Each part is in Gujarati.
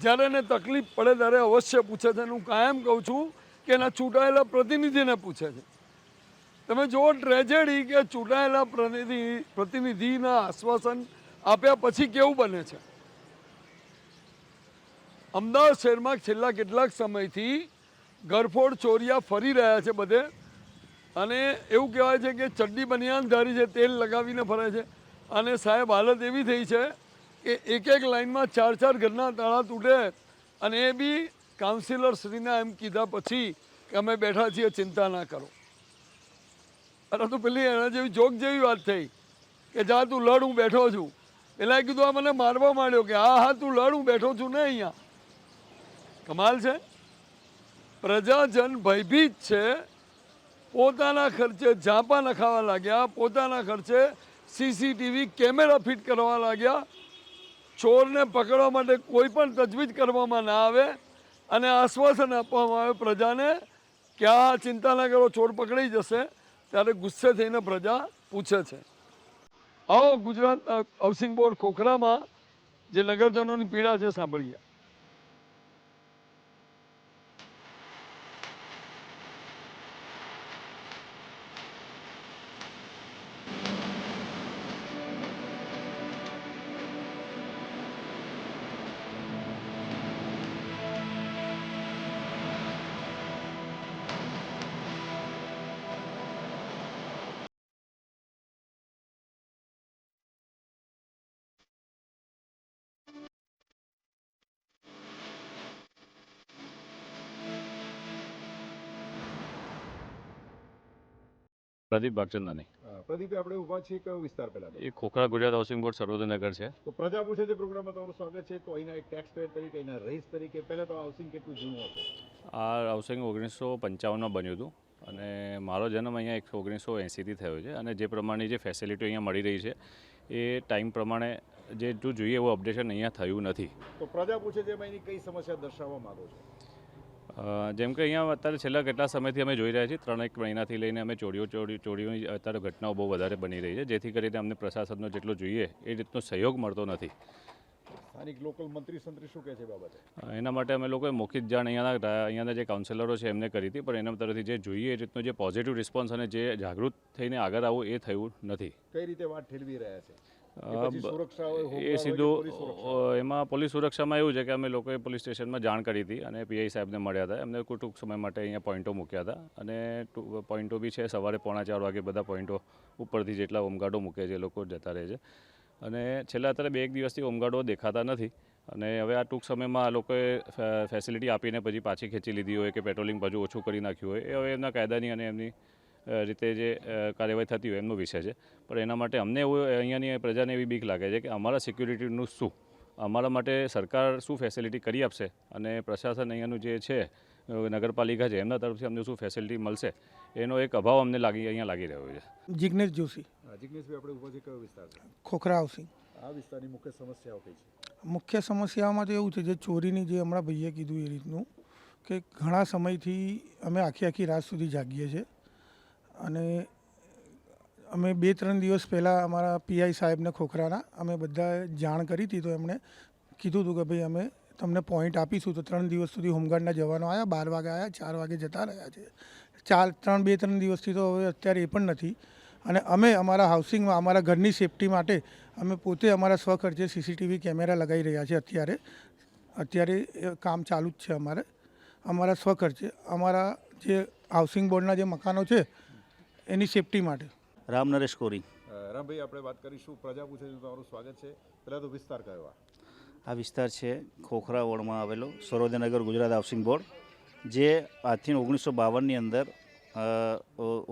જ્યારે એને તકલીફ પડે ત્યારે અવશ્ય પૂછે છે હું કાયમ કહું છું કે એના ચૂંટાયેલા પ્રતિનિધિને પૂછે છે. તમે જુઓ ટ્રેજેડી કે ચૂંટાયેલા પ્રતિનિધિ, પ્રતિનિધિના આશ્વાસન આપ્યા પછી કેવું બને છે? અમદાવાદ શહેરમાં છેલ્લા કેટલાક સમયથી ગરફોડ ચોરિયા ફરી રહ્યા છે બધે અને એવું કહેવાય છે કે ચડ્ડી બનિયાન ધારી છે તેલ લગાવીને ફરે છે. અને સાહેબ, હાલત એવી થઈ છે કે એક એક લાઈનમાં ચાર ચાર ઘરના તાળા તૂટે અને એ બી કાઉન્સિલર શ્રીના એમ કીધા પછી કે અમે બેઠા છીએ, ચિંતા ના કરો. અરે તો પેલી એના જેવી જોક જેવી વાત થઈ કે જા તું લડ, હું બેઠો છું. પેલા કીધું, આ મને મારવા માંડ્યો કે હા હા, તું લડ, હું બેઠો છું ને અહીંયા. કમાલ છે? પ્રજાજન ભયભીત છે. પોતાના ખર્ચે ઝાંપા નખાવા લાગ્યા, પોતાના ખર્ચે સીસીટીવી કેમેરા ફિટ કરવા લાગ્યા. ચોરને પકડવા માટે કોઈ પણ તજવીજ કરવામાં ના આવે અને આશ્વાસન આપવામાં આવે પ્રજાને કે આ ચિંતા ના કરો, ચોર પકડાઈ જશે, ત્યારે ગુસ્સે થઈને પ્રજા પૂછે છે. આવો ગુજરાત હાઉસિંગ બોર્ડ ખોખરામાં જે નગરજનોની પીડા છે, સાંભળીએ. પ્રદીપ ભાગચંદાની પ્રદીપ આપણે ઊભા છીએ કયો વિસ્તાર પહેલા એ ખોખરા ગુજરાત હાઉસિંગ બોર્ડ સર્વોદયનગર છે. તો પ્રજા પૂછે છે પ્રોગ્રામમાં તમારું સ્વાગત છે. તો અહીંના એક ટેક્સ પેડ તરીકે અહીંના રહીશ તરીકે પહેલાં તો હાઉસિંગ કેટલું જૂનું હતું? આ હાઉસિંગ ઓગણીસો પંચાવનમાં બન્યું હતું. અને મારો જન્મ અહીંયા એક ઓગણીસો એંસીથી થયો છે. અને જે પ્રમાણે જે ફેસિલિટી અહીંયા મળી રહી છે એ ટાઈમ પ્રમાણે જે જોઈએ એવું અપડેશન અહીંયા થયું નથી. તો પ્રજા પૂછે છે એમાં એની કઈ સમસ્યા દર્શાવવા માગો છો? જેમ કે અહીંયા અત્યારે છેલ્લા કેટલા સમયથી અમે જોઈ રહ્યા છીએ ત્રણ એક મહિનાથી લઈને અમે ચોરીઓ ચોરી ચોરીઓની અત્યારે ઘટનાઓ બહુ વધારે બની રહી છે જેથી કરીને અમને પ્રશાસનનો જેટલો જોઈએ એ રીતનો સહયોગ મળતો નથી. સ્થાનિક લોકલ મંત્રી સંત્રી શું કહે છે બાબતે? એના માટે અમે લોકોએ મૌખિક જાણ અહીંયાના અહીંયાના જે કાઉન્સિલરો છે એમને કરી હતી પણ એના તરફથી જે જોઈએ એ રીતનો જે પોઝિટિવ રિસ્પોન્સ અને જે જાગૃત થઈને આગળ આવવું એ થયું નથી. કઈ રીતે વાત ઠેલવી રહ્યા છે? એ સીધું એમાં પોલીસ સુરક્ષામાં એવું છે કે અમે લોકોએ પોલીસ સ્ટેશનમાં જાણ કરી હતી અને પીઆઈ સાહેબને મળ્યા હતા. એમને ટૂંક સમય માટે અહીંયા પોઈન્ટો મૂક્યા હતા. અને પોઈન્ટો બી છે સવારે પોણા ચાર વાગે બધા પોઈન્ટો ઉપરથી જેટલા હોમગાર્ડો મૂકે છે એ લોકો જતા રહે છે. અને છેલ્લા અત્યારે બે એક દિવસથી હોમગાર્ડો દેખાતા નથી. અને હવે આ ટૂંક સમયમાં આ લોકોએ ફેસિલિટી આપીને પછી પાછી ખેંચી લીધી હોય કે પેટ્રોલિંગ પાછું ઓછું કરી નાખ્યું હોય એ હવે એમના કાયદાની અને એમની રીતે જે કાર્યવાહી થતી હોય એમનો વિષય છે. પણ એના માટે અમને એવું અહીંયાની પ્રજાને એવી બીક લાગે છે કે અમારા સિક્યુરિટીનું શું? અમારા માટે સરકાર શું ફેસિલિટી કરી આપશે? અને પ્રશાસન અહીંયાનું જે છે નગરપાલિકા છે એમના તરફથી અમને શું ફેસિલિટી મળશે? એનો એક અભાવ અમને લાગી અહીંયા લાગી રહ્યો છે. જિગ્નેશ જોશી. હા, જિગ્નેશભાઈ આપણે ઊભા છે કયો વિસ્તાર છે? ખોખરા હાઉસિંગ. આ વિસ્તારની મુખ્ય સમસ્યાઓ કઈ છે? મુખ્ય સમસ્યાઓમાં તો એવું છે જે ચોરીની જે હમણાં ભાઈએ કીધું એ રીતનું કે ઘણા સમયથી અમે આખી આખી રાત સુધી જાગીએ છીએ. અને અમે બે ત્રણ દિવસ પહેલાં અમારા પીઆઈ સાહેબને ખોખરાના અમે બધા જાણ કરી હતી તો એમણે કીધું હતું કે ભાઈ અમે તમને પોઈન્ટ આપીશું. તો ત્રણ દિવસ સુધી હોમગાર્ડના જવાનો આવ્યા બાર વાગે આવ્યા ચાર વાગે જતા રહ્યા છે. ચાર, ત્રણ બે ત્રણ દિવસથી તો હવે અત્યારે એ પણ નથી. અને અમે અમારા હાઉસિંગમાં અમારા ઘરની સેફટી માટે અમે પોતે અમારા સ્વખર્ચે સીસીટીવી કેમેરા લગાવી રહ્યા છીએ અત્યારે. અત્યારે કામ ચાલુ જ છે અમારે. અમારા સ્વખર્ચે, અમારા જે હાઉસિંગ બોર્ડના જે મકાનો છે એની સેફટી માટે. રામ નરેશ કોરી. રામભાઈ આપણે વાત કરીશું. પ્રજા પૂછે તમારું સ્વાગત છે. પહેલાં તો વિસ્તાર કયો આ? વિસ્તાર છે ખોખરા વોર્ડમાં આવેલો સરોજનગર ગુજરાત હાઉસિંગ બોર્ડ જે આજથી ઓગણીસો બાવનની અંદર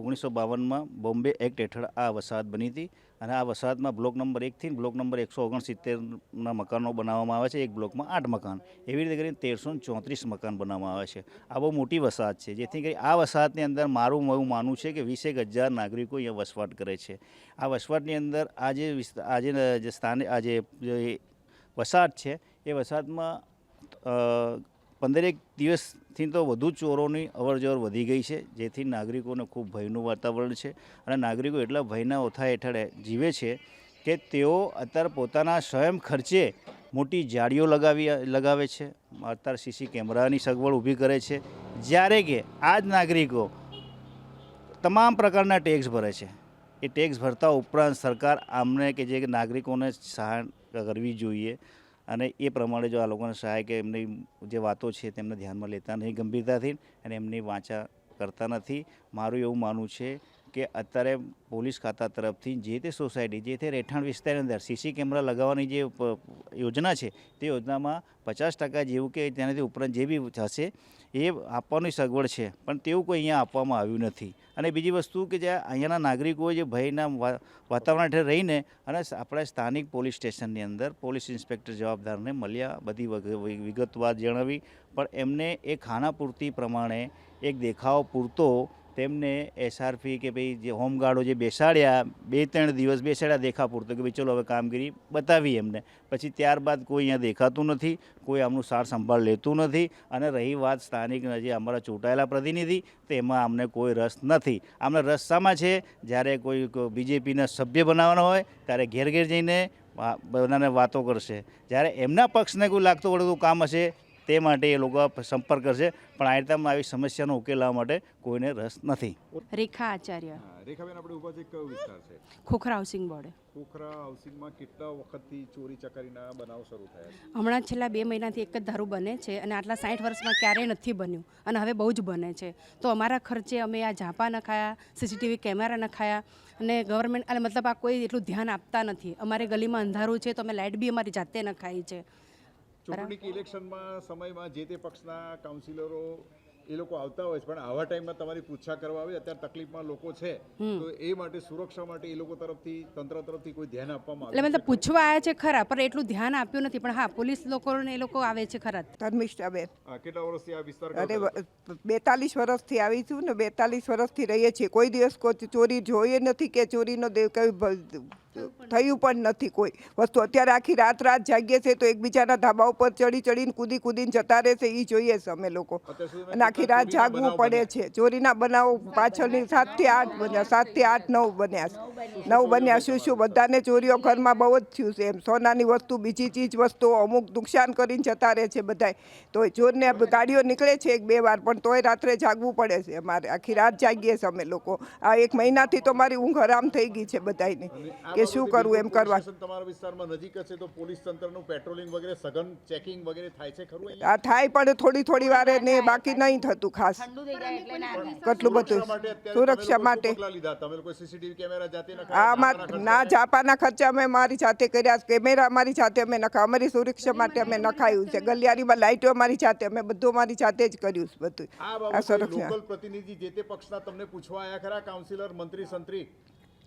ઓગણીસો બાવનમાં બોમ્બે એક્ટ હેઠળ આ વસાહત બની હતી. અને આ વસાહતમાં બ્લોક નંબર એકથી બ્લોક નંબર એકસો ઓગણસિત્તેરના મકાનો બનાવવામાં આવે છે, એક બ્લોકમાં આઠ મકાન. એવી રીતે કરીને તેરસો ચોત્રીસ મકાન બનાવવામાં આવે છે. આ બહુ મોટી વસાહત છે, જેથી કરી આ વસાહતની અંદર મારું એવું માનવું છે કે વીસેક હજાર નાગરિકો અહીંયા વસવાટ કરે છે. આ વસવાટની અંદર આજે આજે જે સ્થાને આ જે જે વસાહત છે, એ વસાહતમાં પંદરેક દિવસથી તો વધુ ચોરોની અવરજવર વધી ગઈ છે, જેથી નાગરિકોને ખૂબ ભયનું વાતાવરણ છે અને નાગરિકો એટલા ભયના ઓથા હેઠળ જીવે છે કે તેઓ અત્યારે પોતાના સ્વયં ખર્ચે મોટી જાળીઓ લગાવી, લગાવે છે. અત્યારે સીસી કેમેરાની સગવડ ઊભી કરે છે. જ્યારે કે આ જ નાગરિકો તમામ પ્રકારના ટેક્સ ભરે છે. એ ટેક્સ ભરતા ઉપરાંત સરકાર આમને કે જે નાગરિકોને સહાય કરવી જોઈએ. અને એ પ્રમાણે જો આ લોકોને સહાય કે એમની જે વાતો છે તેમને ધ્યાનમાં લેતા નહીં ગંભીરતાથી અને એમની વાંચા કરતા નથી, મારું એવું માનવું છે કે અત્યારે પોલીસ ખાતા તરફથી જે તે સોસાયટી, જે તે રહેઠાણ વિસ્તારની અંદર સીસી કેમેરા લગાવવાની જે યોજના છે, તે યોજનામાં પચાસ ટકા જેવું કે તેનાથી ઉપરાંત જે બી થશે, એ આપવાની સગવડ છે. પણ તેવું કોઈ અહીંયા આપવામાં આવ્યું નથી. અને બીજી વસ્તુ કે જે અહીંયાના નાગરિકોએ જે ભયના વાતાવરણ હેઠળ રહીને અને આપણા સ્થાનિક પોલીસ સ્ટેશનની અંદર પોલીસ ઇન્સ્પેક્ટર જવાબદારને મળ્યા, બધી વગ- વિગતવાર જણાવી. પણ એમને એ ખાનાપૂર્તિ પ્રમાણે એક દેખાવ પૂરતો તેમને એસઆરપી કે ભાઈ જે હોમગાર્ડો જે બેસાડ્યા બે ત્રણ દિવસ બેસાડ્યા દેખા પૂરતો કે ભાઈ ચલો હવે કામગીરી બતાવી એમને. પછી ત્યારબાદ કોઈ અહીંયા દેખાતું નથી, કોઈ આમનું સાર સંભાળ લેતું નથી અને રહી વાત સ્થાનિક જે અમારા ચૂંટાયેલા પ્રતિનિધિ, તેમાં અમને કોઈ રસ નથી. અમને રસ શામાં છે? જ્યારે કોઈ બીજેપીના સભ્ય બનાવવાનો હોય, ત્યારે ઘેર ઘેર જઈને બધાને વાતો કરશે. જ્યારે એમના પક્ષને કોઈ લાગતું પડતું કામ હશે? તે માટે એ લોકો સંપર્ક કરશે. પણ આ રીતે આવી સમસ્યાનો ઉકેલ લાવવા માટે કોઈને રસ નથી. રેખા આચાર્ય. રેખાબેન આપણે છે કયો વિસ્તાર છે? Khokhra housing board. ખોખરા હાઉસિંગમાં કેટલા વખતથી ચોરી ચકારીના બનાવ શરૂ થયા છે? હમણાં છેલ્લા બે મહિનાથી એક જ ધારું બને છે અને આટલા સાઠ વર્ષમાં ક્યારેય નથી બન્યું અને હવે બહુ જ બને છે. તો અમારા ખર્ચે અમે આ ઝાંપા નખાયા સીસીટીવી કેમેરા નખાયા અને ગવર્મેન્ટ એટલે મતલબ આ કોઈ એટલું ધ્યાન આપતા નથી. અમારે ગલીમાં અંધારું છે તો અમે લાઇટ બી અમારી જાતે નખાઈ છે. ચૂંટણી ઇલેક્શનમાં સમયમાં જે તે પક્ષના કાઉન્સિલરો એ લોકો આવતા હોય છે પણ આવા ટાઈમમાં તમારી પૂછા કરવા આવે અત્યારે તકલીફમાં લોકો છે તો એ માટે સુરક્ષા માટે એ લોકો તરફથી તંત્ર તરફથી કોઈ ધ્યાન આપવામાં એટલે આવે મતલબ પૂછવા આવ્યા છે ખરા પણ એટલું ધ્યાન આપ્યું નથી પણ હા પોલીસ લોકોને એ લોકો આવે છે ખરા ધર્મિષ્ઠાબેન. કેટલા વર્ષથી આ વિસ્તાર અરે? બેતાલીસ વર્ષથી આવી છું ને બેતાલીસ વર્ષથી રહીએ છીએ. કોઈ દિવસ કોઈ ચોરી જોઈએ નથી કે ચોરીનો દે કઈ ભ- થયું પણ નથી. કોઈ. વસ્તુ અત્યારે આખી રાત રાત જાગીએ છીએ તો એકબીજાના ધાબા ઉપર ચડી ચડીને કૂદી કૂદીને જતા રહેશે એ જોઈએ છે અમે લોકો. અને આખી રાત જાગવું પડે છે. ચોરીના બનાવો પાછળની સાતથી આઠ બન્યા સાતથી આઠ નવ બન્યા છે. નવ બન્યા શું શું? બધાને ચોરીઓ ઘરમાં બહુ જ થયું છે. એમ સોનાની વસ્તુ બીજી ચીજ વસ્તુઓ અમુક નુકસાન કરીને જતા રહે છે બધાય. તો ચોરને ગાડીઓ નીકળે છે એક બે વાર પણ તોય રાત્રે જાગવું પડે છે અમારે. આખી રાત જાગીએ છીએ અમે લોકો. આ એક મહિનાથી તો મારી ઊંઘ હરામ થઈ ગઈ છે બધાયની. આ શું કરવું એમ કરવા? તમારા વિસ્તારમાં નજીક હશે તો પોલીસ તંત્રનું પેટ્રોલિંગ વગેરે સઘન ચેકિંગ વગેરે થાય છે ખરું આ થાય પણ થોડી થોડી વારે ને બાકી નહીં થતું ખાસ. કેટલું બધું સુરક્ષા માટે? ના જાપાના ખર્ચા અમે મારી જાતે કર્યા. કેમેરા અમારી જાતે અમે નખા અમારી સુરક્ષા માટે અમે નખાયું છે. ગલિયારીમાં લાઇટો અમારી જાતે અમે બધું અમારી જાતે જ કર્યું છે બધું. આ આ સુરક્ષા. પ્રતિનિધિ જે તે પક્ષના તમને પૂછવા આવ્યા ખરા? કાઉન્સિલર મંત્રી સંત્રી?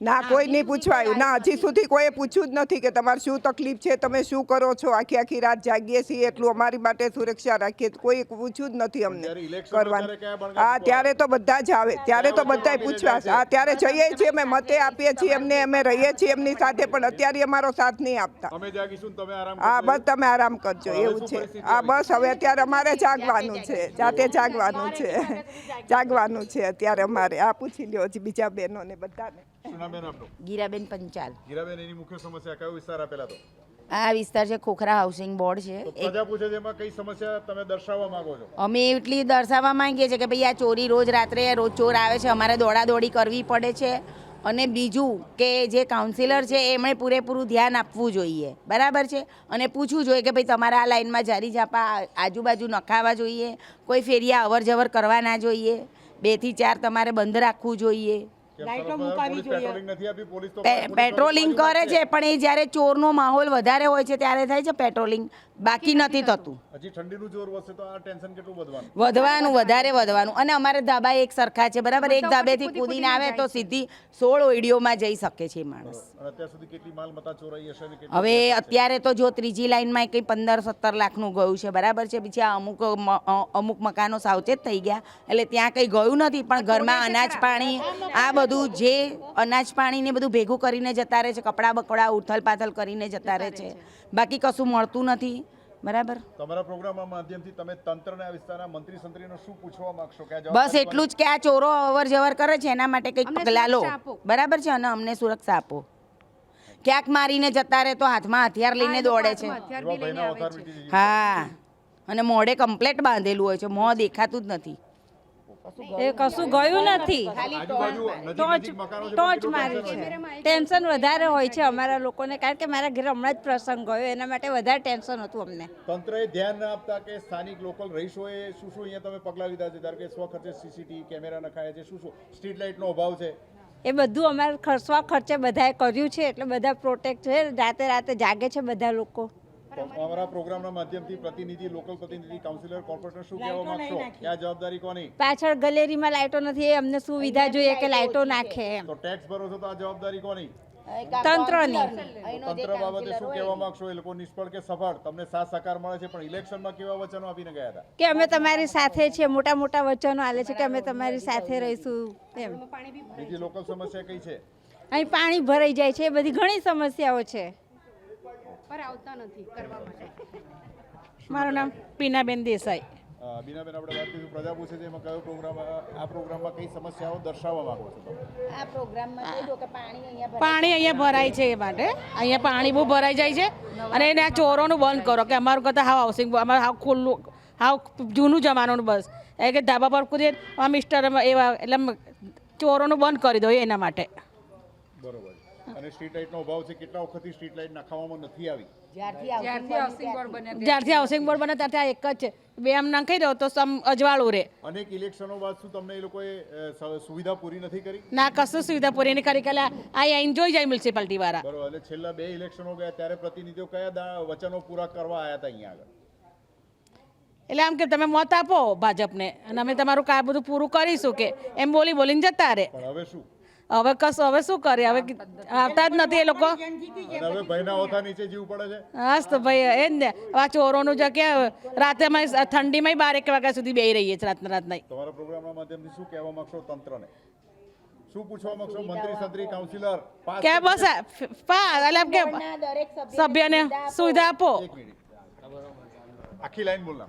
ના કોઈ નહીં પૂછવાયું. ના હજી સુધી કોઈએ પૂછ્યું જ નથી કે તમારે શું તકલીફ છે તમે શું કરો છો આખી આખી રાત જાગીએ છીએ એટલું અમારી માટે સુરક્ષા રાખીએ. કોઈ પૂછ્યું જ નથી અમને કરવાનું. હા ત્યારે તો બધા જ આવે ત્યારે તો બધા બધાય પૂછવા. હા ત્યારે જઈએ છીએ અમે મતે આપીએ છીએ એમને અમે રહીએ છીએ એમની સાથે પણ અત્યારે અમારો સાથ નહીં આપતા. અમે જાગીશું ને તમે આરામ હા બસ તમે આરામ કરજો એવું છે. હા બસ હવે અત્યારે અમારે જાગવાનું છે જાતે જાગવાનું છે. જાગવાનું છે અત્યારે અમારે. આ પૂછી લ્યો હજી બીજા બહેનોને બધાને. આપનું? ગીરાબેન પંચાલ. ગીરાબેન એની મુખ્ય સમસ્યા કયો વિસ્તાર આપેલા તો? આ વિસ્તાર છે ખોખરા હાઉસિંગ બોર્ડ છે. પ્રજા પૂછે છે કઈ સમસ્યા તમે દર્શાવવા માંગો છો? અમે એટલી દર્શાવવા માંગીએ છીએ કે ભાઈ આ ચોરી રોજ રાત્રે રોજ ચોર આવે છે અમારે દોડાદોડી કરવી પડે છે. અને બીજું કે જે કાઉન્સિલર છે એમણે પૂરેપૂરું ધ્યાન આપવું જોઈએ. બરાબર છે? અને પૂછવું જોઈએ કે ભાઈ તમારા આ લાઇનમાં જારી ઝાપા આજુબાજુ નખાવા જોઈએ કોઈ ફેરિયા અવર જવર કરવા ના જોઈએ બેથી ચાર તમારે બંધ રાખવું જોઈએ. લાઈટો મુકાવી જોઈએ. પેટ્રોલિંગ નથી આપી પોલીસ તો પે- પેટ્રોલિંગ કરે છે. પણ એ જ્યારે ચોરનો માહોલ વધારે હોય છે ત્યારે થાય છે પેટ્રોલિંગ બાકી નથી થતું. હજી ઠંડીનું જોર વધશે તો આ ટેન્શન કેટલું વધવાનું? વધવાનું વધારે વધવાનું. અને અમારે ધાબા એક સરખા છે બરાબર? એક ધાબેથી કૂદીને આવે તો સીધી સોળ ઓઈડીઓમાં જઈ શકે છે માણસ. અને અત્યાર સુધી કેટલી માલ મતા ચોરાઈ હશે અને કેટલી હવે અત્યારે તો જો ત્રીજી લાઈનમાં કંઈ પંદર સત્તર લાખનું ગયું છે બરાબર છે? પછી આ અમુક અમુક મકાનો સાવચેત થઈ ગયા. એટલે ત્યાં કંઈ ગયું નથી પણ ઘરમાં અનાજ પાણી આ બધું જે અનાજ પાણી ને બધું ભેગું કરીને જતા રહે છે કપડાં બકડા ઉથલ પાથલ કરીને જતા રહે છે. બાકી કશું મળતું નથી. બરાબર? તમારા પ્રોગ્રામના માધ્યમથી તમે તંત્રના વિસ્તારના મંત્રી સંત્રીનો શું પૂછવા માંગશો? કે બસ એટલું જ કે આ ચોરો અવર જવર કરે છે એના માટે કંઈક પગલાં લો. બરાબર છે? અને અમને સુરક્ષા આપો. ક્યાંક મારીને જતા રહે તો હાથમાં હથિયાર લઈને દોડે છે. હા. અને મોઢે કમ્પ્લેટ બાંધેલું હોય છે. મોં દેખાતું જ નથી. એ કશું ગયું નથી. ટોચ મારી છે. ટેન્શન વધારે હોય છે અમારા લોકોને કારણ કે મારા ઘરે હમણાં જ પ્રસંગ ગયો એના માટે વધારે ટેન્શન હતું અમને. તંત્રએ ધ્યાન ના આપતા કે સ્થાનિક લોકલ રહીશોએ શું શું અહીંયા તમે પગલાં લીધા છે? ધારો કે સ્વખર્ચે સીસીટીવી કેમેરા નખાયા છે શું શું? સ્ટ્રીટ લાઇટનો અભાવ છે. એ બધું અમારે ખર્ચવા ખર્ચે બધાએ કર્યું છે એટલે બધા પ્રોટેક્ટ છે રાતે રાતે જાગે છે બધા લોકો. અમારા પ્રોગ્રામના માધ્યમથી પ્રતિનિધિ લોકલ પ્રતિનિધિ કાઉન્સિલર કોર્પોરેટર શું કહેવા માંગશો? કે આ જવાબદારી કોની? પાછળ ગલેરીમાં લાઇટો નથી અમને સુવિધા જોઈએ કે લાઇટો નાખે તો ટેક્સ ભરો છો તો આ જવાબદારી કોની? તંત્રની. તંત્ર બાબતે શું કહેવા માંગશો? એ લોકો નિષ્ફળ કે સફળ? તમને સાથ સહકાર મળે છે પણ ઇલેક્શનમાં કેવા વચનો આપીને ગયા હતા? કે અમે તમારી સાથે છીએ મોટા મોટા વચનો આલે છે કે અમે તમારી સાથે રહીશું એમ. બીજી લોકલ સમસ્યા કઈ છે? અહીં પાણી ભરાઈ જાય છે એ બધી ઘણી સમસ્યાઓ છે. પર આવતા નથી કરવા માટે. મારું નામ પીનાબેન દેસાઈ. બીનાબેન આપણે વાત કરીશું પ્રજા પૂછે છે એમાં કયો પ્રોગ્રામ આ પ્રોગ્રામમાં કઈ સમસ્યાઓ દર્શાવવા માંગો છો તમે? આ પ્રોગ્રામમાં પાણી અહીંયા પાણી અહીંયા ભરાય છે એ માટે. અહીંયા પાણી બહુ ભરાઈ જાય છે. અને એને આ ચોરોનું બંધ કરો કે અમારું કરતાં હાવ હાઉસિંગ અમારું હાવ ખુલ્લું હાવ જૂનું જમાનું બસ. એ કે ધાબા પર કૂદીએ આ મિસ્ટર એવા એટલે ચોરોનું બંધ કરી દો એના માટે. બરોબર. અને સ્ટ્રીટ લાઇટનો અભાવ છે કેટલા વખતથી સ્ટ્રીટ લાઇટ નાખવામાં નથી આવી? જ્યારથી હાઉસિંગ બોર્ડ બને ત્યારથી. આ એક જ છે. બે આમ નાખી દો તો સમ અજવાળું રહે. અનેક ઇલેક્શનો બાદ શું તમને એ લોકોએ સુવિધા પૂરી નથી કરી? ના કશું સુવિધા પૂરી નહીં કરી. કે આ એન્જોય જાય મ્યુનિસિપાલિટી વાળા. બરોબર એટલે છેલ્લા બે ઇલેક્શનો ગયા ત્યારે પ્રતિનિધિઓ કયા વચનો પૂરા કરવા આવ્યા હતા અહીંયા આગળ? એટલે આમ કે તમે મત આપો ભાજપને અને અમે તમારું કામ બધું પૂરું કરીશું કે એમ બોલી બોલીને જતા રહે. પણ હવે શું? હવે કશું હવે શું કરે હવે આવતા જ નથી એ લોકો. હવે ભયના ઓથા નીચે જીવ પડે છે. હાસ તો ભાઈ એ જ ને. આ ચોરોનું જે કે રાતે અમે ઠંડીમાં બાર એક વાગ્યા સુધી બેહી રહીએ છીએ રાતના રાતના તમારા પ્રોગ્રામના માધ્યમથી શું કહેવા માંગશો તંત્રને? શું પૂછવા માંગશો? મંત્રી સંત્રી કાઉન્સિલર? કે બસ આ ફ- એટલે કે સભ્યને સુવિધા આપો. આખી લાઈન બોલના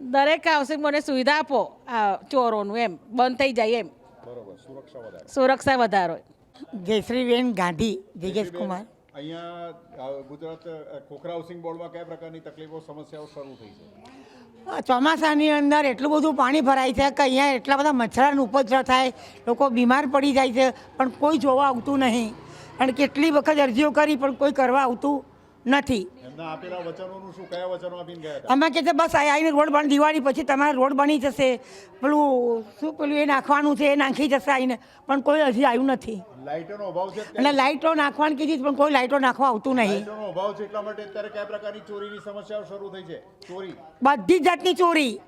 દરેક હાઉસિંગ બોર્ડને સુવિધા આપો. આ ચોરોનું એમ. બંધ થઈ જાય એમ. બરોબર સુરક્ષા વધારે. સુરક્ષા વધારો. જયશ્રીબેન ગાંધી દિગેશ કુમાર. અહીંયા ગુજરાત ખોખરા હાઉસિંગ બોર્ડમાં કયા પ્રકારની તકલીફો સમસ્યાઓ શરૂ થઈ છે? ચોમાસાની અંદર એટલું બધું પાણી ભરાય છે કે અહીંયા એટલા બધા મચ્છરાનો ઉપદ્રવ થાય લોકો બીમાર પડી જાય છે પણ કોઈ જોવા આવતું નહીં. અને કેટલી વખત અરજીઓ કરી પણ કોઈ કરવા આવતું નથી. અમે કે છે બસ આવીને રોડ બન દિવાળી પછી તમારે રોડ બની જશે. પેલું શું પેલું એ નાખવાનું છે એ નાખી જશે આવીને પણ કોઈ હજી આવ્યું નથી. અને લાઇટો નાખવાની કીધી પણ કોઈ લાઇટો નાખવા આવતું નહીં. બધી જાતની ચોરી.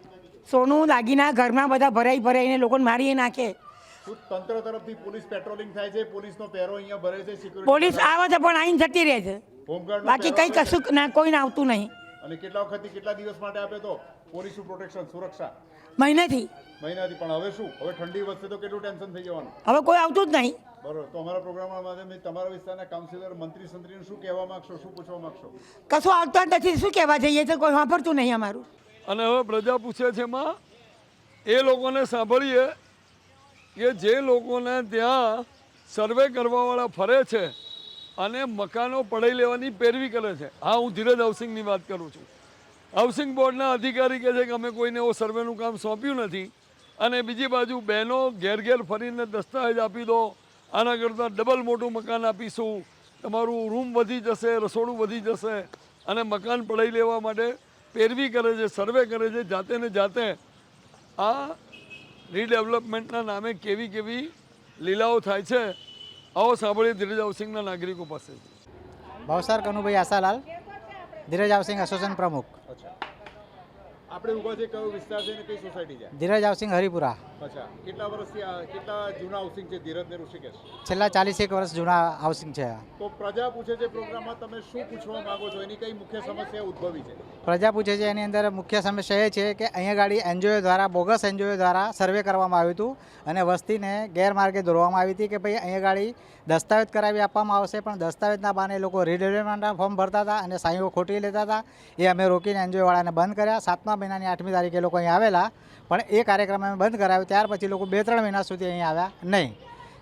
સોનું દાગીના ઘરમાં બધા ભરાઈ ભરાઈને લોકોને મારી નાખે. તંત્ર તરફથી પોલીસ પેટ્રોલિંગ થાય છે પોલીસનો પહેરો અહીંયા ભરે છે સિક્યુરિટી પોલીસ આવે છે પણ આઈને જતી રહે છે. હોમગાર્ડનો બાકી કંઈ? કશું ના કોઈને આવતું નહીં. અને કેટલા વખતથી કેટલા દિવસ માટે આપે તો? પોલીસનું પ્રોટેક્શન સુરક્ષા. મહિનાથી. મહિનાથી પણ હવે શું? હવે ઠંડી વધશે તો કેટલું ટેન્શન થઈ જવાનું? હવે કોઈ આવતું જ નહીં. બરોબર તો અમારા પ્રોગ્રામના માધ્યમથી તમારા વિસ્તારના કાઉન્સિલર મંત્રી સંત્રીને શું કહેવા માંગશો શું પૂછવા માંગશો? કશું આવતા નથી શું કહેવા જઈએ છે કોઈ વાપરતું નહીં અમારું. અને હવે પ્રજા પૂછે છે એમાં એ લોકોને સાંભળીએ કે જે લોકોને ત્યાં સર્વે કરવાવાળા ફરે છે અને મકાનો પડાઈ લેવાની પેરવી કરે છે. હા, હું ધીરજ હાઉસિંગની વાત કરું છું. હાઉસિંગ બોર્ડના અધિકારી કહે છે કે અમે કોઈને એવો સર્વેનું કામ સોંપ્યું નથી અને બીજી બાજુ બહેનો ઘેર ઘેર ફરીને દસ્તાવેજ આપી દો. આના કરતાં ડબલ મોટું મકાન આપીશું. તમારું રૂમ વધી જશે, રસોડું વધી જશે અને મકાન પડાઈ લેવા માટે પેરવી કરે છે, સર્વે કરે છે, જાતે ને જાતે. આ રીડેવલપમેન્ટના નામે કેવી કેવી લીલાઓ થાય છે, આવો સાંભળીએ ધીરજ હાઉસિંગના નાગરિકો પાસેથી ભાવસાર કનુભાઈ આશાલાલ, ધીરજ હાઉસિંગ એસોસિએશન પ્રમુખ. આપણે ઊભા છે કયો વિસ્તાર છે કઈ સોસાયટી છે? ધીરજ હાઉસિંગ હરિપુરા. અચ્છા કેટલા વર્ષથી કેટલા જૂના હાઉસિંગ છે ધીરજ ને ઋષિકેશ? છેલ્લા ચાલીસેક વર્ષ જૂના હાઉસિંગ છે. તો પ્રજા પૂછે છે પ્રોગ્રામમાં તમે શું પૂછવા માંગો છો? એની કઈ મુખ્ય સમસ્યા ઉદ્ભવી છે? પ્રજા પૂછે છે એની અંદર મુખ્ય સમસ્યા એ છે કે અહીંયા ગાડી એનજીઓ દ્વારા બોગસ એનજીઓ દ્વારા સર્વે કરવામાં આવ્યું હતું અને વસ્તીને ગેરમાર્ગે દોરવામાં આવી હતી કે ભાઈ અહીંયા ગાડી દસ્તાવેજ કરાવી આપવામાં આવશે પણ દસ્તાવેજના બહાને લોકો રીડેવલપમેન્ટના ફોર્મ ભરતા હતા અને સાઈઓ ખોટી લેતા હતા. એ અમે રોકીને એનજીઓવાળાને બંધ કર્યા. સાતમા મહિનાની આઠમી તારીખે લોકો અહીં આવેલા. પણ એ કાર્યક્રમ અમે બંધ કરાવ્યો ત્યાર પછી લોકો બે ત્રણ મહિના સુધી અહીં આવ્યા નહીં.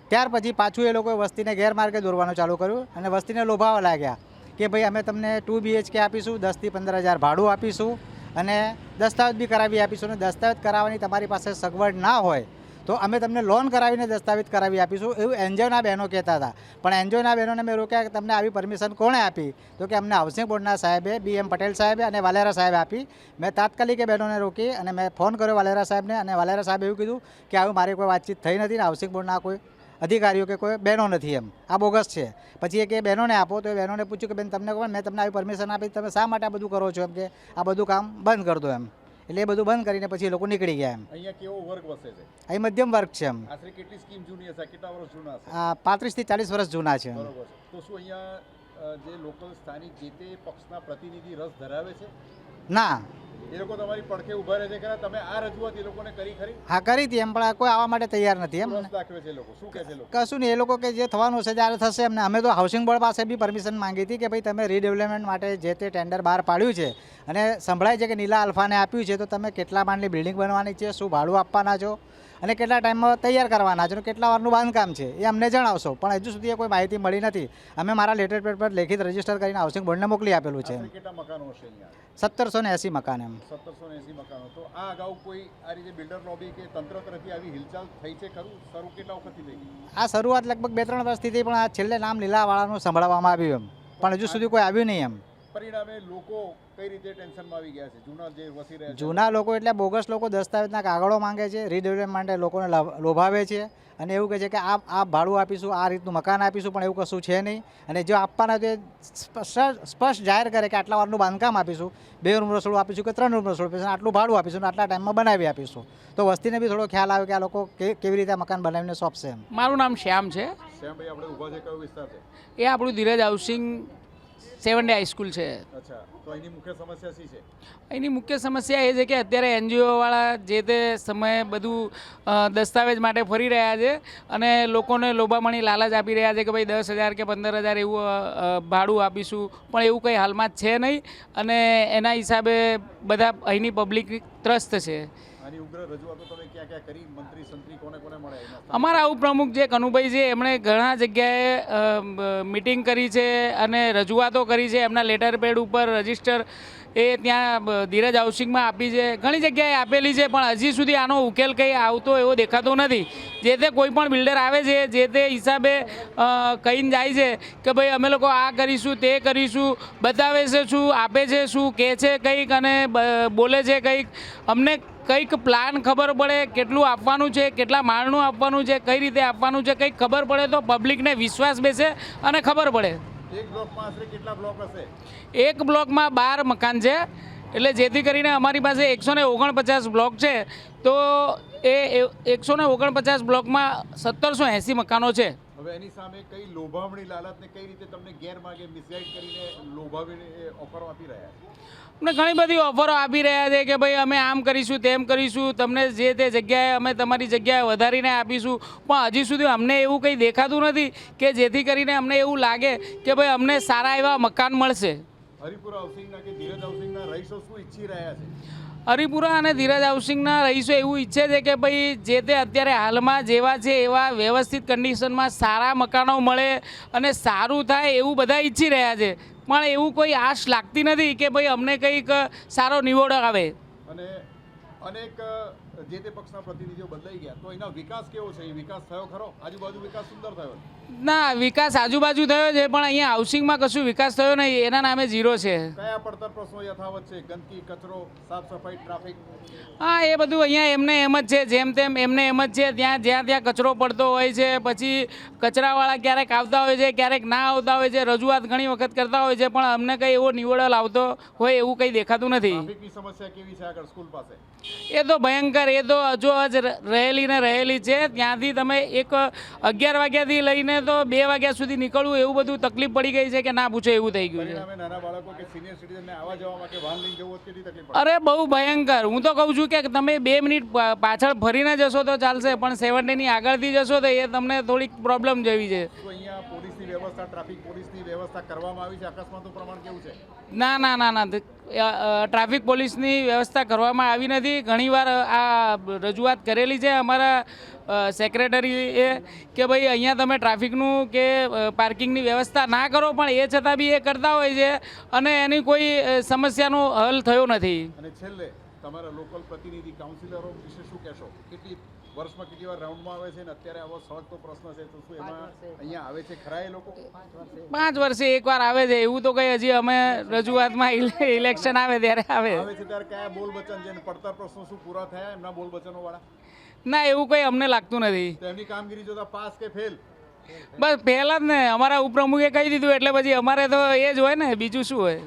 ત્યાર પછી પાછું એ લોકોએ વસ્તીને ગેરમાર્ગે દોરવાનું ચાલુ કર્યું અને વસ્તીને લોભાવા લાગ્યા કે ભાઈ અમે તમને ટુ બીએચકે આપીશું દસથી પંદર હજાર ભાડું આપીશું અને દસ્તાવેજ બી કરાવી આપીશું અને દસ્તાવેજ કરાવવાની તમારી પાસે સગવડ ના હોય તો અમે તમને લોન કરાવીને દસ્તાવેજ કરાવી આપીશું. એવું એનજીઓના બહેનો કહેતા હતા. પણ એનજીઓના બહેનોને મેં રોક્યા તમને આવી પરમિશન કોણે આપી? તો કે અમને હાઉસિંગ બોર્ડના સાહેબે બી એમ પટેલ સાહેબે અને વાલેરા સાહેબે આપી. મેં તાત્કાલિક એ બહેનોને રોકી અને મેં ફોન કર્યો વાલેરા સાહેબને અને વાલેરા સાહેબે એવું કીધું કે આવું મારી કોઈ વાતચીત થઈ નથી ને હાઉસિંગ બોર્ડના કોઈ અધિકારીઓ કે કોઈ બહેનો નથી એમ. આ બોગસ છે. પછી એક એ બહેનોને આપો તો એ બહેનોને પૂછ્યું કે બેન, તમને કહો મેં તમને આવી પરમિશન આપી, તમે શા માટે આ બધું કરો છો એમ કે આ બધું કામ બંધ કરી દો એમ. એટલે એ બધું બંધ કરીને પછી એ લોકો નીકળી ગયા એમ. અહીંયા કેવો વર્ગ વસે છે? અહીં મધ્યમ વર્ગ છે એમ. આશરે કેટલી સ્કીમ જૂની હશે? કેટલા વર્ષ જૂના હશે? આ પાંત્રીસથી ચાલીસ વર્ષ જૂના છે. બરોબર તો શું અહીંયા જે લોકલ સ્થાનિક જે તે પક્ષના પ્રતિનિધિ રસ ધરાવે છે? ના. એ લોકો તમારી પડખે ઊભા રહે છે ખરા તમે આ રજૂઆત એ લોકોને કરી ખરી? હા કરી હતી એમ પણ આ કોઈ આવવા માટે તૈયાર નથી એમ. દાખવે છે લોકો. શું કહે છે લોકો? કશું નહીં એ લોકો કે જે થવાનું છે જ્યારે થશે એમને. અમે તો હાઉસિંગ બોર્ડ પાસે બી પરમિશન માંગી હતી કે ભાઈ તમે રીડેવલપમેન્ટ માટે જે તે ટેન્ડર બહાર પાડ્યું છે અને સંભળાય છે કે નીલા અલ્ફાને આપ્યું છે તો તમે કેટલા માળની બિલ્ડિંગ બનવાની છે શું ભાડું આપવાના છો અને કેટલા ટાઈમમાં તૈયાર કરવાના છે અને કેટલા વારનું બાંધકામ છે એ અમને જણાવશો. પણ હજુ સુધી કોઈ માહિતી મળી નથી. અમે મારા લેટર પેડ પર લેખિત રજિસ્ટર કરીને હાઉસિંગ બોર્ડને મોકલી આપેલું છે સત્તરસો ને એંસી મકાન એમ. સત્તરસો ને એસી મકાનો. તો આ અગાઉ કોઈ આ રીતે બિલ્ડર લોબી કે તંત્ર તરફથી આવી હિલચાલ થઈ છે ખરું? શરૂ કેટલા વખતથી થઈ? આ શરૂઆત લગભગ બે ત્રણ વર્ષથી થઈ પણ આ છેલ્લે નામ લીલાવાળાનું સંભળાવવામાં આવ્યું એમ. પણ હજુ સુધી કોઈ આવ્યું નહીં એમ. પરિણામે લોકો કઈ રીતે ટેન્શનમાં આવી ગયા છે? જૂના જે વસી રહ્યા જૂના લોકો એટલે બોગસ લોકો દસ્તાવેજના કાગળો માંગે છે રીડેવલપમેન્ટ માટે લોકોને લોભાવે છે અને એવું કહે છે કે આ આ ભાડું આપીશું આ રીતનું મકાન આપીશું પણ એવું કશું છે નહીં. અને જો આપવાના તો સ્પષ્ટ જાહેર કરે કે આટલા વારનું બાંધકામ આપીશું બે રૂમ રસોડું આપીશું કે ત્રણ રૂમ રસોડું આપીશું આટલું ભાડું આપીશું અને આટલા ટાઈમમાં બનાવી આપીશું. તો વસ્તીને બી થોડો ખ્યાલ આવે કે આ લોકો કે- કેવી રીતે મકાન બનાવીને સોંપશે એમ. મારું નામ શ્યામ છે. શ્યામભાઈ આપણે ઊભા છે કયો વિસ્તાર છે? એ આપણું Dhiraj housing seven day high school છે. અહીંની મુખ્ય સમસ્યા એની મુખ્ય સમસ્યા એ છે કે અત્યારે એનજીઓવાળા જે તે સમયે બધું દસ્તાવેજ માટે ફરી રહ્યા છે અને લોકોને લોભામણી લાલચ આપી રહ્યા છે કે ભાઈ દસ હજાર કે પંદર હજાર એવું ભાડું આપીશું. પણ એવું કંઈ હાલમાં છે નહીં અને એના હિસાબે બધા અહીંની પબ્લિક ત્રસ્ત છે. આની ઉગ્ર રજૂઆતો તમે ક્યાં અમારા ઉપપ્રમુખ જે કનુભાઈ છે, એમણે ઘણા જગ્યાએ મિટિંગ કરી છે અને રજૂઆતો કરી છે. એમના લેટર પેડ ઉપર રજિસ્ટર એ ત્યાં ધીરજ હાઉસિંગમાં આપી છે. ઘણી જગ્યાએ આપેલી છે, પણ હજી સુધી આનો ઉકેલ કંઈ આવતો એવો દેખાતો નથી. જે તે કોઈ પણ બિલ્ડર આવે છે, જે તે હિસાબે કહીને જાય છે કે ભાઈ, અમે લોકો આ કરીશું, તે કરીશું, બતાવે છે શું, આપે છે શું કહે છે કંઈક અને બોલે છે કંઈક. અમને કંઈક પ્લાન ખબર પડે કેટલું આપવાનું છે કેટલા માળનું આપવાનું છે કઈ રીતે આપવાનું છે કંઈક ખબર પડે તો પબ્લિકને વિશ્વાસ બેસે અને ખબર પડે. એક બ્લોકમાં આશરે કેટલા બ્લોક હશે? એક બ્લોકમાં બાર મકાન છે એટલે જેથી કરીને અમારી પાસે એકસો ને ઓગણપચાસ બ્લોક છે. તો એ એકસો ને ઓગણપચાસ બ્લોકમાં સત્તરસો એંસી મકાનો છે. હવે એની સામે કઈ લોભામણી લાલચને કઈ રીતે તમને ગેરમાર્ગે મિસગાઈડ કરીને લોભાવીને ઓફરો આપી રહ્યા છે? અમને ઘણી બધી ઓફરો આપી રહ્યા છે કે ભાઈ અમે આમ કરીશું તેમ કરીશું તમને જે તે જગ્યાએ અમે તમારી જગ્યાએ વધારીને આપીશું. પણ હજી સુધી અમને એવું કંઈ દેખાતું નથી કે જેથી કરીને અમને એવું લાગે કે ભાઈ અમને સારા એવા મકાન મળશે. હરિપુર હાઉસિંગના કે ધીરજ હાઉસિંગના રહીશો શું ઈચ્છી રહ્યા છે? હરિપુરા અને ધીરજ હાઉસિંગના રહીશો એવું ઈચ્છે છે કે ભાઈ જે તે અત્યારે હાલમાં જેવા છે એવા વ્યવસ્થિત કન્ડિશનમાં સારા મકાનો મળે અને સારું થાય એવું બધા ઈચ્છી રહ્યા છે. પણ એવું કોઈ આશ લાગતી નથી કે ભાઈ અમને કંઈક સારો નિવડો આવે. અને અનેક જે તે પક્ષના પ્રતિનિધિઓ બદલાઈ ગયા, તો એનો વિકાસ કેવો છે? વિકાસ થયો ખરો? આજુબાજુ વિકાસ સુંદર થયો ના વિકાસ આજુબાજુ થયો છે પણ અહીંયા હાઉસિંગમાં કશું વિકાસ થયો નહીં એના નામે ઝીરો છે. કયા પડતર પ્રશ્નો યથાવત છે? ગંદકી કચરો સાફ સફાઈ ટ્રાફિક? હા એ બધું અહીંયા એમને એમ જ છે જેમ તેમ એમને એમ જ છે ત્યાં જ્યાં ત્યાં કચરો પડતો હોય છે પછી કચરાવાળા ક્યારેક આવતા હોય છે ક્યારેક ના આવતા હોય છે રજૂઆત ઘણી વખત કરતા હોય છે પણ અમને કંઈ એવો નિવડલ લાવતો હોય એવું કંઈ દેખાતું નથી. સમસ્યા કેવી છે આગળ સ્કૂલ પાસે? એ તો ભયંકર એ તો હજુ જ રહેલી ને રહેલી છે ત્યાંથી તમે એક અગિયાર વાગ્યાથી લઈને તો બે વાગ્યા સુધી નીકળવું એવું બધું તકલીફ પડી ગઈ છે કે ના પૂછે એવું થઈ ગયું છે. પરિણામે અરે બહુ ભયંકર. હું તો કહું છું કે તમે બે મિનિટ પાછળ ફરીને જશો તો ચાલશે પણ સેવન્ટીની આગળથી જશો તો એ તમને થોડીક પ્રોબ્લેમ જેવી છે. ના ના ના ના. ટ્રાફિક પોલીસની વ્યવસ્થા કરવામાં આવી નથી. ઘણીવાર આ રજૂઆત કરેલી છે. અમારા સેક્રેટરીએ કે ભાઈ અહીંયા તમે ટ્રાફિકનું કે પાર્કિંગની વ્યવસ્થા ના કરો પણ એ છતાં બી એ કરતા હોય છે અને એની કોઈ સમસ્યાનો હલ થયો નથી. અને છેલ્લે તમારા લોકલ પ્રતિનિધિ કાઉન્સિલરો વિશે શું કહેશો? કેટલી વર્ષમાં કેટલી વાર રાઉન્ડમાં આવે છે અને અત્યારે આવો સળગતો પ્રશ્ન છે તો શું એમાં અહીંયા આવે છે ખરા એ લોકો? પાંચ વર્ષે. એકવાર આવે છે એવું તો કંઈ હજી અમે રજૂઆતમાં ઇલેક્શન આવે ત્યારે આવે. આવે છે ત્યારે કયા બોલ વચન છે પડતર પ્રશ્નો શું પૂરા થયા? એમના બોલ વચનો વાળા ના એવું કંઈ અમને લાગતું નથી. તેમની કામગીરી જોતા પાસ કે ફેલ? બસ પહેલા જ ને. અમારા ઉપપ્રમુખે કહી દીધું એટલે પછી અમારે તો એ જ હોય ને બીજું શું હોય?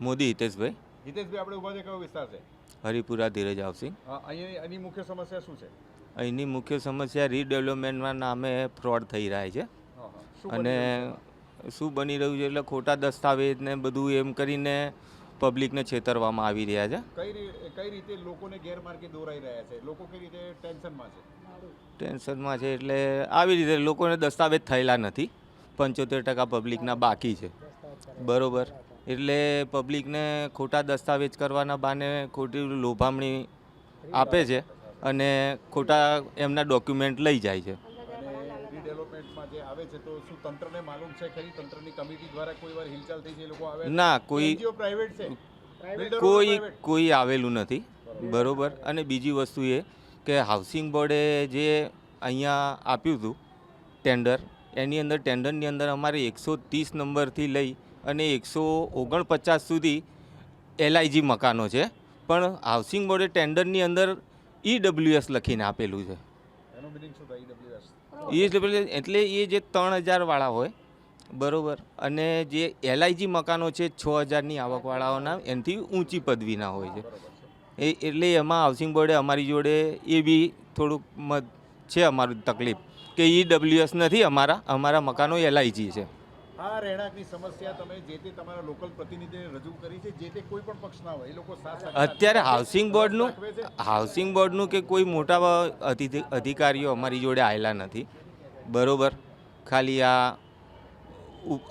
મોદી હિતેશભાઈ. હિતેશભાઈ આપણે ઊભા છે કયો વિસ્તાર છે? હરિપુરા ધીરજ આવસિંહ અહીંની મુખ્ય સમસ્યા શું છે? અહીંની મુખ્ય સમસ્યા રીડેવલપમેન્ટના નામે ફ્રોડ થઈ રહ્યા છે. અને શું બની રહ્યું છે એટલે ખોટા દસ્તાવેજ ને બધું એમ કરીને પબ્લિકને છેતરવામાં આવી રહ્યા છે. કઈ કઈ રીતે લોકોને ગેરમાર્ગે દોરાઈ રહ્યા છે? લોકો કઈ રીતે ટેન્શનમાં છે? ટેન્શનમાં છે એટલે આવી રીતે લોકોને દસ્તાવેજ થયેલા નથી. પંચોતેર ટકા પબ્લિકના બાકી છે. બરોબર. એટલે પબ્લિકને ખોટા દસ્તાવેજ કરવાના બહાને ખોટી લોભામણી આપે છે અને ખોટા એમના ડોક્યુમેન્ટ લઈ જાય છે. જે આવે છે તો શું તંત્રને માલુમ છે ખરી? તંત્રની કમિટી દ્વારા કોઈ વાર હિલચાલ થઈ છે લોકો આવે? ના, કોઈ- પ્રાઇવેટ છે? કોઈ કોઈ આવેલું નથી. બરોબર. અને બીજી વસ્તુ એ કે હાઉસિંગ બોર્ડે જે અહીંયા આપ્યું હતું ટેન્ડર એની અંદર ટેન્ડરની અંદર અમારે એકસો ત્રીસ નંબરથી લઈ અને એકસો ઓગણપચાસ સુધી એલઆઈજી મકાનો છે. પણ હાઉસિંગ બોર્ડે ટેન્ડરની અંદર ઈડબ્લ્યુએસ લખીને આપેલું છે. એનું મિનિંગ શું થાય EWS? ઈડબ્લ્યુએસ એટલે એ જે ત્રણ હજારવાળા હોય, બરોબર? અને જે એલઆઈજી મકાનો છે, છ હજારની આવકવાળાઓના, એનાથી ઊંચી પદવીના હોય છે. એ એટલે એમાં હાઉસિંગ બોર્ડે અમારી જોડે એ બી થોડુંક મત છે અમારું તકલીફ, કે ઈડબ્લ્યુએસ નથી અમારા અમારા મકાનો એલઆઈજી છે. આ રહેણાંકની સમસ્યા તમે જે તે તમારા લોકલ પ્રતિનિધિને રજૂ કરી છે જે તે કોઈ પણ પક્ષના હોય એ લોકો અત્યારે હાઉસિંગ બોર્ડનું હાઉસિંગ બોર્ડનું કે કોઈ મોટા અધિ- અધિકારીઓ અમારી જોડે આવેલા નથી. બરોબર? ખાલી આ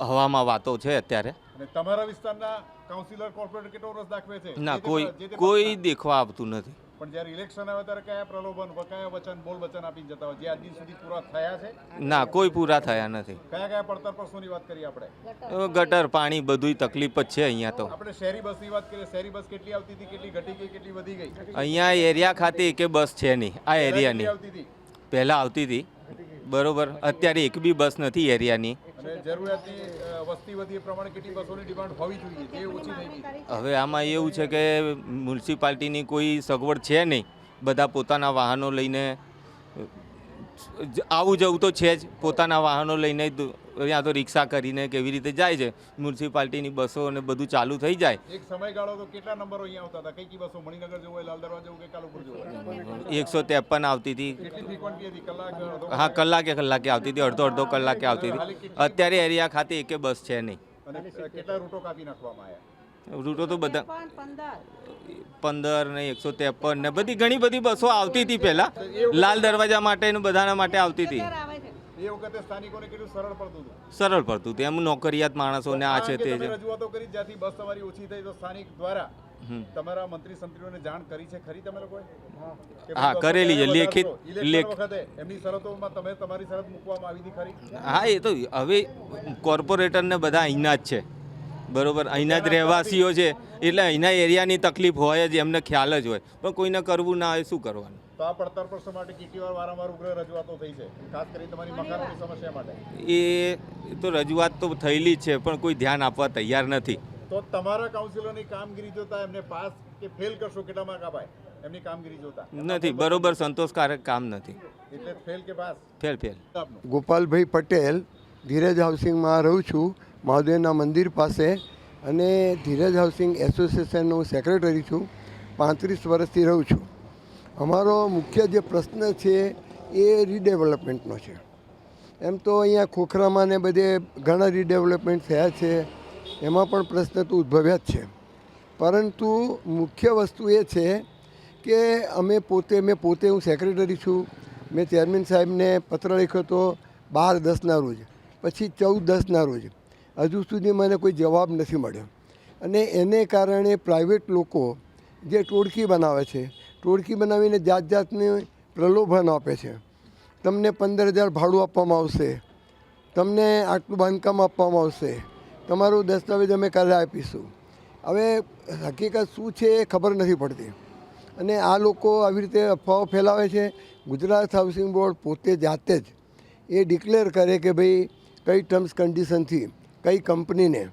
હવામાં વાતો છે અત્યારે. તમારા વિસ્તારના કાઉન્સિલર કોર્પોરેટર કેટલો રસ દાખવે છે? ના કોઈ કોઈ દેખવા આવતું નથી. પણ જ્યારે ઇલેક્શન આવે ત્યારે કયા પ્રલોભન કયા વચન બોલ વચન આપીને જતા હોય? જે આજ દિન સુધી પૂરા થયા છે? ના કોઈ પૂરા થયા નથી. કયા કયા પડતર પ્રશ્નોની વાત કરીએ આપણે? ગટર પાણી બધુંય તકલીફ જ છે અહીંયા તો. આપણે શહેરી બસની વાત કરીએ શહેરી બસ કેટલી આવતી હતી કેટલી ઘટી ગઈ કેટલી વધી ગઈ? અહીંયા એરિયા ખાતે કે બસ છે નહીં આ એરિયાની. આવતી હતી? પહેલાં આવતી હતી. બરોબર. અત્યારે એક બી બસ નથી એરિયાની. હોવી આમાં એવું છે કે મ્યુનિસિપાલિટીની કોઈ સગવડ છે નહીં. બધા પોતાના વાહનો લઈને આવું જવું તો છે જ. પોતાના વાહનો લઈને ત્યાં તો રિક્ષા કરીને કેવી રીતે જાય છે? મ્યુનિસિપાલિટીની બસો અને બધું ચાલુ થઈ જાય. એક સમયગાળો તો કેટલા નંબરો અહીંયા આવતા હતા? કઈ કઈ બસો? મણિનગર જવું હોય લાલ દરવાજા જવું કે કાલુપુર જવું એકસો ત્રેપન આવતી હતી. હા કલાકે કલાકે આવતી હતી. અડધો અડધો કલાકે આવતી હતી. અત્યારે એરિયા ખાતે એકે બસ છે નહીં. કેટલા રૂટો કાપી નાખવામાં આવ્યા? રૂટો તો બધા પંદર. ને એકસો ત્રેપન ને બધી ઘણી બધી બસો આવતી હતી પહેલાં. લાલ દરવાજા માટે બધાના માટે આવતી હતી. એ વખતે સ્થાનિકોને સરળ પડતું હતું? સરળ પડતું હતું. એમ નોકરિયાત માણસો ને આ છે તે રજૂઆતો કરી જ્યાંથી બસ તમારી ઓછી થઈ તો સ્થાનિક દ્વારા. તમારા મંત્રી સંત્રીઓને જાણ કરી છે ખરી તમે લોકોએ? હા, કરેલી છે. લેખિત- લેખ- એમની શરતોમાં તમે તમારી શરત મૂકવામાં આવી હતી ખરી? હા એ તો હવે કોર્પોરેટરને બધા અહીંના જ છે. બરોબર? અહીંના જ રહેવાસીઓ છે. એટલે અહીંના એરિયાની તકલીફ હોય જ એમને ખ્યાલ જ હોય. પણ કોઈને કરવું ના હોય શું કરવાનું? તો આ પડતર પ્રશ્નો માટે કેટલી વાર વારંવાર ઉગ્ર રજૂઆતો થઈ છે. ખાસ કરીને તમારી મકાનોની સમસ્યા માટે. એ તો રજૂઆત તો થયેલી જ છે પણ કોઈ ધ્યાન આપવા તૈયાર નથી. તો તમારા કાઉન્સિલરની કામગીરી જોતા એમને પાસ કે ફેલ કરશો કેટલા માર્ક અપાય? એમની કામગીરી જોતા. નથી બરોબર સંતોષકારક કામ નથી. એટલે ફેલ કે pass? Fail fail. Gopalbhai Patel Dhiraj હાઉસિંગમાં રહું છું. મહાદેવના મંદિર પાસે અને ધીરજ હાઉસિંગ એસોસિએશનનો હું સેક્રેટરી છું. પાંત્રીસ વર્ષથી રહું છું. અમારો મુખ્ય જે પ્રશ્ન છે એ રીડેવલપમેન્ટનો છે. એમ તો અહીંયા ખોખરામાં ને બધે ઘણા રીડેવલપમેન્ટ થયા છે. એમાં પણ પ્રશ્ન તો ઉદ્ભવ્યા જ છે. પરંતુ મુખ્ય વસ્તુ એ છે કે અમે પોતે, મેં પોતે હું સેક્રેટરી છું. મેં ચેરમેન સાહેબને પત્ર લખ્યો હતો બાર દસના રોજ. પછી ચૌદ દસના રોજ. હજુ સુધી મને કોઈ જવાબ નથી મળ્યો. અને એને કારણે પ્રાઇવેટ લોકો જે ટોળકી બનાવે છે, ટોળકી બનાવીને જાત જાતને પ્રલોભન આપે છે. તમને પંદર હજાર ભાડું આપવામાં આવશે, તમને આટલું બાંધકામ આપવામાં આવશે, તમારું દસ્તાવેજ અમે કાલે આપીશું. હવે હકીકત શું છે એ ખબર નથી પડતી. અને આ લોકો આવી રીતે અફવાઓ ફેલાવે છે. ગુજરાત હાઉસિંગ બોર્ડ પોતે જાતે જ એ ડિક્લેર કરે કે ભાઈ કઈ ટર્મ્સ કન્ડિશનથી કઈ કંપનીને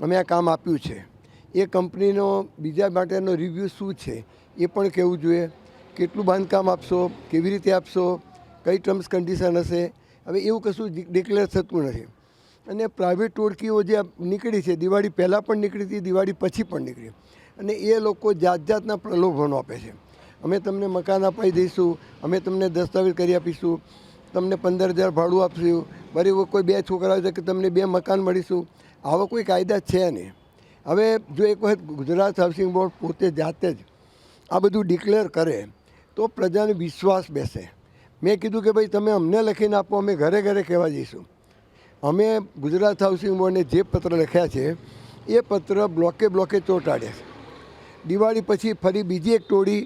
અમે આ કામ આપ્યું છે. એ કંપનીનો બીજા માટેનો રિવ્યૂ શું છે એ પણ કહેવું જોઈએ. કેટલું બાંધકામ આપશો, કેવી રીતે આપશો, કઈ ટર્મ્સ કન્ડિશન હશે, હવે એવું કશું ડિક્લેર થતું નથી. અને પ્રાઇવેટ ટોળકીઓ જે નીકળી છે, દિવાળી પહેલાં પણ નીકળી હતી, દિવાળી પછી પણ નીકળી. અને એ લોકો જાત જાતના પ્રલોભનો આપે છે. અમે તમને મકાન અપાઈ દઈશું, અમે તમને દસ્તાવેજ કરી આપીશું તમને પંદર હજાર ભાડું આપશું. બરાબર કોઈ બે છોકરા છે કે તમને બે મકાન મળીશું. આવા કોઈ કાયદા છે નહીં. હવે જો એક વખત ગુજરાત હાઉસિંગ બોર્ડ પોતે જાતે જ આ બધું ડિક્લેર કરે, તો પ્રજાને વિશ્વાસ બેસે. મેં કીધું કે ભાઈ, તમે અમને લખીને આપો, અમે ઘરે ઘરે કહેવા જઈશું. અમે ગુજરાત હાઉસિંગ બોર્ડને જે પત્ર લખ્યા છે, એ પત્ર બ્લોકે બ્લોકે ચોંટાડ્યા છે. દિવાળી પછી ફરી બીજી એક ટોળી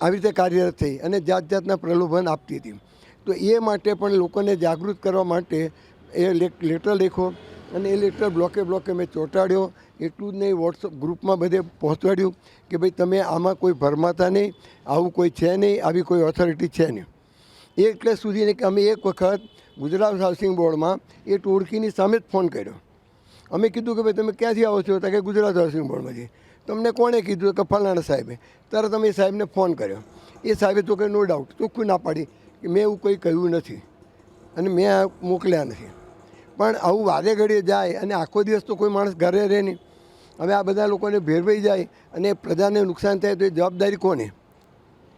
આવી રીતે કાર્યરત થઈ અને જાત જાતના પ્રલોભન આપતી હતી. તો એ માટે પણ લોકોને જાગૃત કરવા માટે એ લેટર લખો અને એ લેટર બ્લોકે બ્લોકે મેં ચોંટાડ્યો. એટલું જ નહીં, વોટ્સઅપ ગ્રુપમાં બધે પહોંચાડ્યું કે ભાઈ તમે આમાં કોઈ ભરમાતા નહીં, આવું કોઈ છે નહીં, આવી કોઈ ઓથોરિટી છે નહીં. એટલે સુધીને કે અમે એક વખત ગુજરાત હાઉસિંગ બોર્ડમાં એ ટોળકીની સામે જ ફોન કર્યો. અમે કીધું કે ભાઈ તમે ક્યાંથી આવો છો? કે ગુજરાત હાઉસિંગ બોર્ડમાંથી તમને કોણે કીધું? કે ફલાણા સાહેબે. તરત અમે સાહેબને ફોન કર્યો. એ સાહેબે તો કે નો ડાઉટ ચોખ્ખું ના પાડી. કે મેં એવું કંઈ કહ્યું નથી અને મેં આ મોકલ્યા નથી. પણ આવું વારે ઘડીએ જાય અને આખો દિવસ તો કોઈ માણસ ઘરે રહે નહીં. હવે આ બધા લોકોને ભેરવાઈ જાય અને પ્રજાને નુકસાન થાય તો એ જવાબદારી કોને?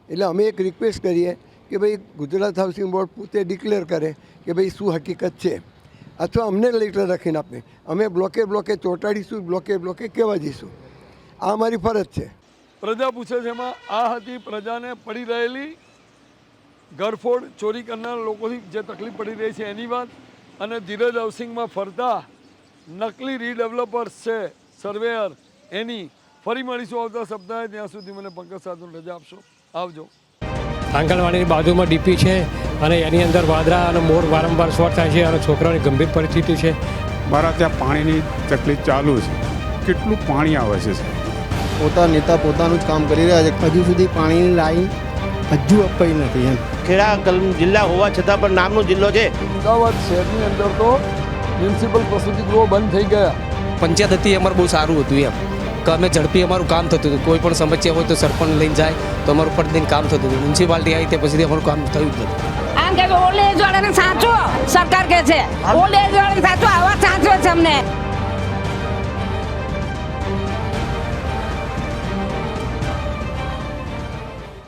એટલે અમે એક રિક્વેસ્ટ કરીએ કે ભાઈ ગુજરાત હાઉસિંગ બોર્ડ પોતે ડિક્લેર કરે કે ભાઈ શું હકીકત છે? અથવા અમને લેટર રાખીને આપે. અમે બ્લોકે બ્લોકે ચોંટાડીશું, બ્લોકે બ્લોકે કહેવા જઈશું. આ અમારી ફરજ છે. પ્રજા પૂછે છે એમાં આ હતી પ્રજાને પડી રહેલી ઘરફોડ ચોરી કરનાર લોકોથી જે તકલીફ પડી રહી છે એની વાત. અને ધીરજ હાઉસિંગમાં ફરતા નકલી રીડેવલપર્સ છે સર્વેયર એની ફરી મળીશું આવતા સપ્તાહે. ત્યાં સુધી મને પંકજ સાધુ રજા આપશો. આવજો. આંગણવાડીની બાજુમાં ડીપી છે અને એની અંદર વાદરા અને મોર વારંવાર શોર્ટ થાય છે અને છોકરાઓની ગંભીર પરિસ્થિતિ છે. મારા ત્યાં પાણીની તકલીફ ચાલુ છે. કેટલું પાણી આવે છે પોતા નેતા પોતાનું જ કામ કરી રહ્યા છે. હજુ સુધી પાણીની લાઈન હજુ અપાઈ નથી એમ. ખેડા કલમ જિલ્લા હોવા છતાં પણ નામનો જિલ્લો છે. અમદાવાદ શહેરની અંદર તો મ્યુનિસિપલ પ્રસૂતિ ગૃહો બંધ થઈ ગયા. પંચાયત હતી અમારું બહુ સારું હતું એમ. કે અમે ઝડપી અમારું કામ થતું હતું. કોઈ પણ સમસ્યા હોય તો સરપંચ લઈને જાય તો અમારું પ્રતિદિન કામ થતું હતું. મ્યુનિસિપાલિટી આવી તે પછી અમારું કામ થયું જ નથી આમ કે ઓલ્ડ એજ વાળાને સાચો સરકાર કહે છે. ઓલ્ડ એજ વાળાને સાચો આવા સાચો છે અમને.